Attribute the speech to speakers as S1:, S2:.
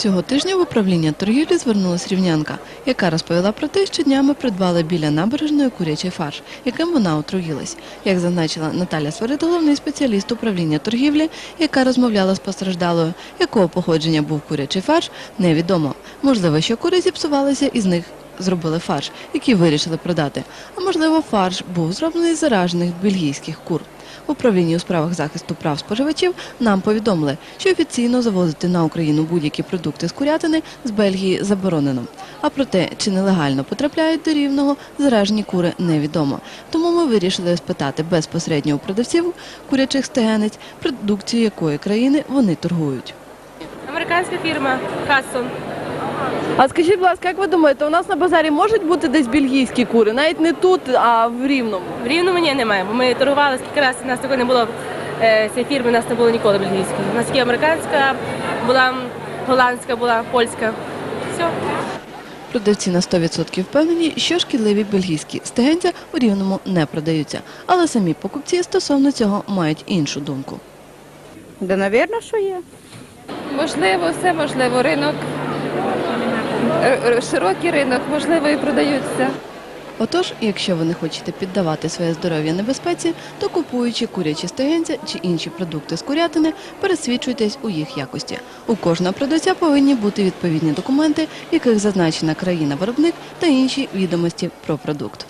S1: Цього тижня в управління торгівлі звернулася рівнянка, яка розповіла про те, що днями придбала біля набережної курячий фарш, яким вона отруїлась. Як зазначила Наталя Свирид, головний спеціаліст управління торгівлі, яка розмовляла з постраждалою, якого походження був курячий фарш, невідомо. Можливо, що кури зіпсувалися і з них зробили фарш, який вирішили продати. А можливо, фарш був зроблений з заражених бельгійських кур. В управлінні у справах захисту прав споживачів нам повідомили, що офіційно завозити на Україну будь-які продукти з курятини з Бельгії заборонено. А про те, чи нелегально потрапляють до рівного заражені кури, невідомо. Тому ми вирішили спитати безпосередньо у продавців курячих стегенець, продукцію якої країни вони торгують.
S2: Американська фірма Хадсон.
S3: А скажіть, будь ласка, як ви думаєте, у нас на базарі можуть бути десь бельгійські кури? Навіть не тут, а в Рівному.
S2: В Рівному ні, немає, бо ми торгували скільки разів, у нас такої не було е, цієї фірми, у нас не було ніколи бельгійської. У нас є американська, була голландська, була польська. Все.
S1: Продавці на 100% впевнені, що шкідливі бельгійські стегенця у рівному не продаються. Але самі покупці стосовно цього мають іншу думку.
S4: Да, напевно, що є.
S5: Можливо, все можливо. Ринок широкий ринок, можливо, і продаються.
S1: Отож, якщо ви не хочете піддавати своє здоров'я небезпеці, то купуючи курячі стегенця чи інші продукти з курятини, пересвідчуйтесь у їх якості. У кожного продавця повинні бути відповідні документи, в яких зазначена країна-виробник та інші відомості про продукт.